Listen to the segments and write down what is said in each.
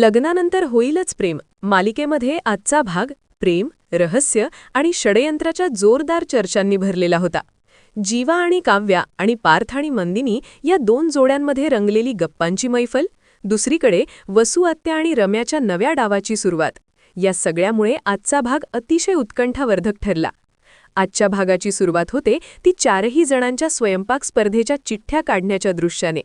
लग्नानंतर होईलच प्रेम. मालिकेमध्ये आजचा भाग प्रेम रहस्य आणि षडयंत्राच्या जोरदार चर्चांनी भरलेला होता. जीवा आणि काव्या आणि पार्थ आणि मंदिनी या दोन जोड्यांमध्ये रंगलेली गप्पांची मैफल दुसरीकडे वसू आत्या आणि रम्याच्या नव्या डावाची सुरुवात. या सगळ्यामुळे आजचा भाग अतिशय उत्कंठावर्धक ठरला. आजच्या भागाची सुरुवात होते ती चारही जणांच्या स्वयंपाक स्पर्धेच्या चिठ्ठ्या काढण्याच्या दृश्याने.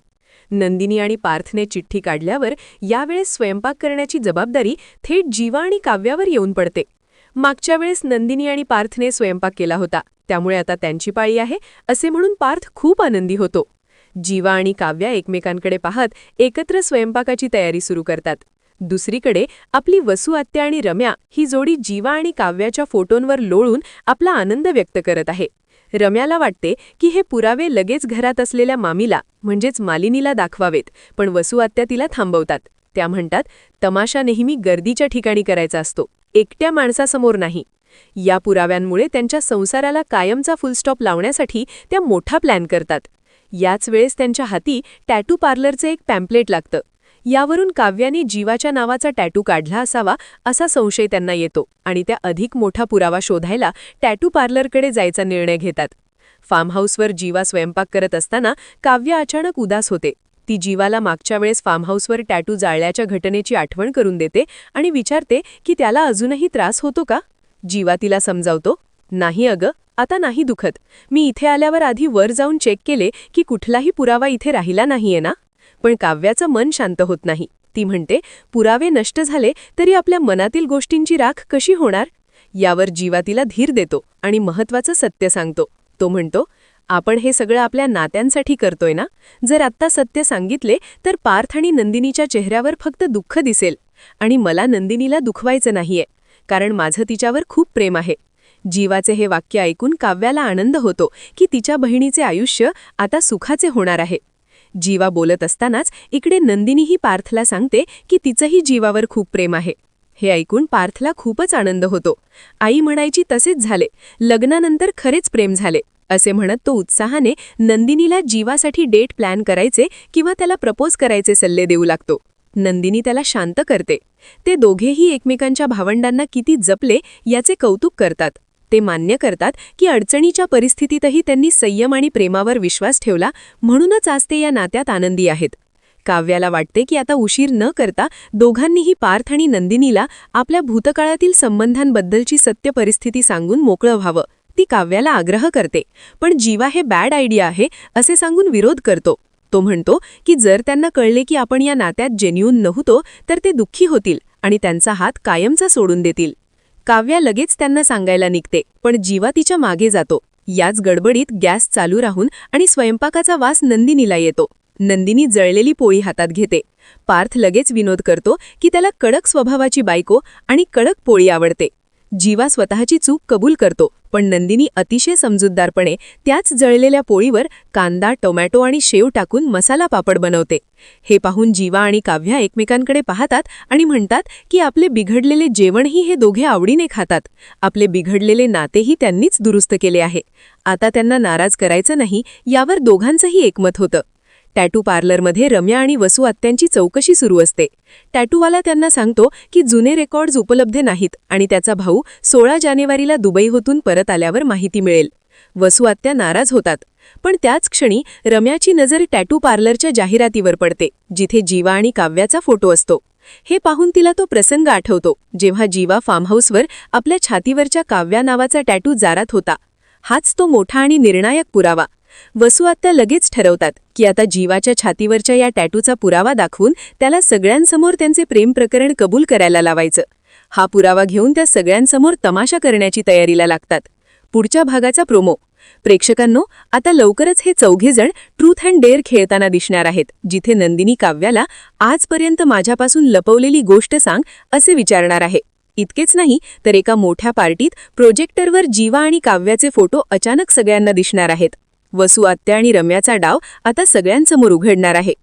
नंदिनी आणि पार्थने चिठ्ठी काढल्यावर यावेळेस स्वयंपाक करण्याची जबाबदारी थेट जीवा आणि काव्यावर येऊन पडते. मागच्या वेळेस नंदिनी आणि पार्थने स्वयंपाक केला होता. त्यामुळे आता त्यांची पाळी आहे असे म्हणून पार्थ खूप आनंदी होतो. जीवा आणि काव्या एकमेकांकडे पाहत एकत्र स्वयंपाकाची तयारी सुरू करतात. दुसरीकडे आपली वसू आत्या आणि रम्या ही जोडी जीवा आणि काव्याच्या फोटोंवर लोळून आपला आनंद व्यक्त करत आहे. रम्याला वाटते की हे पुरावे लगेच घरात असलेल्या मामीला म्हणजेच मालिनीला दाखवावेत पण वसू आत्या तिला थांबवतात. त्या म्हणतात तमाशा नेहमी गर्दीच्या ठिकाणी करायचा असतो. एकट्या माणसासमोर नाही. या पुराव्यांमुळे त्यांच्या संसाराला कायमचा फुलस्टॉप लावण्यासाठी त्या मोठा प्लॅन करतात. याच वेळेस त्यांच्या हाती टॅटू पार्लरचं एक पॅम्पलेट लागतं. यावरून काव्याने जीवाच्या नावाचा टॅटू काढला असावा असा संशय त्यांना येतो आणि त्या अधिक मोठा पुरावा शोधायला टॅटू पार्लरकडे जायचा निर्णय घेतात. फार्म हाऊसवर जीवा स्वयंपाक करत असताना काव्य अचानक उदास होते. ती जीवाला मागच्या वेळेस फार्म हाऊसवर टॅटू जाळल्याच्या घटनेची आठवण करून देते आणि विचारते की त्याला अजूनही त्रास होतो का? जीवा तिला समजावतो नाही अगं आता नाही दुखत. मी इथे आल्यावर आधी वर जाऊन चेक केले की कुठलाही पुरावा इथे राहिला नाहीये ना? पण काव्याचं मन शांत होत नाही. ती म्हणते पुरावे नष्ट झाले तरी आपल्या मनातील गोष्टींची राख कशी होणार? यावर जीवा तिला धीर देतो आणि महत्वाचं सत्य सांगतो. तो म्हणतो आपण हे सगळं आपल्या नात्यांसाठी करतोय ना? जर आत्ता सत्य सांगितले तर पार्थ आणि नंदिनीच्या चेहऱ्यावर फक्त दुःख दिसेल आणि मला नंदिनीला दुखवायचं नाहीये कारण माझं तिच्यावर खूप प्रेम आहे. जीवाचे हे वाक्य ऐकून काव्याला आनंद होतो की तिच्या बहिणीचे आयुष्य आता सुखाचे होणार आहे. जीवा बोलत असतानाच इकडे नंदिनीही पार्थला सांगते की तिचंही जीवावर खूप प्रेम आहे. हे ऐकून पार्थला खूपच आनंद होतो. आई म्हणायची तसेच झाले. लग्नानंतर खरेच प्रेम झाले. असे म्हणत तो उत्साहाने नंदिनीला जीवासाठी डेट प्लॅन करायचे किंवा त्याला प्रपोज करायचे सल्ले देऊ लागतो. नंदिनी त्याला शांत करते. ते दोघेही एकमेकांच्या भावंडांना किती जपले याचे कौतुक करतात. ते मान्य करतात की अडचणीच्या परिस्थितीतही त्यांनी संयम आणि प्रेमावर विश्वास ठेवला म्हणूनच आज ते या नात्यात आनंदी आहेत. काव्याला वाटते की आता उशीर न करता दोघांनीही पार्थ आणि नंदिनीला आपल्या भूतकाळातील संबंधांबद्दलची सत्य परिस्थिती सांगून मोकळं व्हावं. ती काव्याला आग्रह करते पण जीवा हे बॅड आयडिया आहे असे सांगून विरोध करतो. तो म्हणतो की जर त्यांना कळले की आपण या नात्यात जेन्युन नव्हतो तर ते दुःखी होतील आणि त्यांचा हात कायमचा सोडून देतील. काव्या लगेच त्यांना सांगायला निघते पण जीवा तिच्यामागे जातो. याच गडबडीत गॅस चालू राहून आणि स्वयंपाकाचा वास नंदिनीला येतो. नंदिनी जळलेली पोळी हातात घेते. पार्थ लगेच विनोद करतो की त्याला कडक स्वभावाची बायको आणि कडक पोळी आवडते. जीवा स्वतःची चूक कबूल करतो. पण नंदिनी अतिशय समजूतदारपणे त्याच जळलेल्या पोळीवर कांदा टोमॅटो आणि शेव टाकून मसाला पापड बनवते. हे पाहून जीवा आणि काव्या एकमेकांकडे पाहतात आणि म्हणतात की आपले बिघडलेले जेवणही हे दोघे आवडीने खातात. आपले बिघडलेले नातेही त्यांनीच दुरुस्त केले आहे. आता त्यांना नाराज करायचं नाही यावर दोघांचंही एकमत होतं. टॅटू पार्लरमध्ये रम्या आणि वसू आत्यांची चौकशी सुरू असते. टॅटूवाला त्यांना सांगतो की जुने रेकॉर्ड्स उपलब्ध नाहीत आणि त्याचा भाऊ सोळा जानेवारीला दुबईहोतून परत आल्यावर माहिती मिळेल. वसू आत्या नाराज होतात. पण त्याच क्षणी रम्याची नजर टॅटू पार्लरच्या जाहिरातीवर पडते जिथे जीवा आणि काव्याचा फोटो असतो. हे पाहून तिला तो प्रसंग आठवतो जेव्हा जीवा फार्म हाऊसवर आपल्या छातीवरच्या काव्या नावाचा टॅटू जारात होता. हाच तो मोठा आणि निर्णायक पुरावा. वसू आत्या लगेच ठरवतात की आता जीवाच्या छातीवरच्या या टॅटूचा पुरावा दाखवून त्याला सगळ्यांसमोर त्यांचे प्रेम प्रकरण कबूल करायला लावायचं. हा पुरावा घेऊन त्या सगळ्यांसमोर तमाशा करण्याची तयारीला लागतात. पुढच्या भागाचा प्रोमो. प्रेक्षकांनो आता लवकरच हे चौघेजण ट्रूथ अँड डेअर खेळताना दिसणार आहेत जिथे नंदिनी काव्याला आजपर्यंत माझ्यापासून लपवलेली गोष्ट सांग असे विचारणार आहे. इतकेच नाही तर एका मोठ्या पार्टीत प्रोजेक्टरवर जीवा आणि काव्याचे फोटो अचानक सगळ्यांना दिसणार आहेत. वसू आत्या आणि रम्याचा डाव आता सगळ्यांसमोर उघडणार आहे.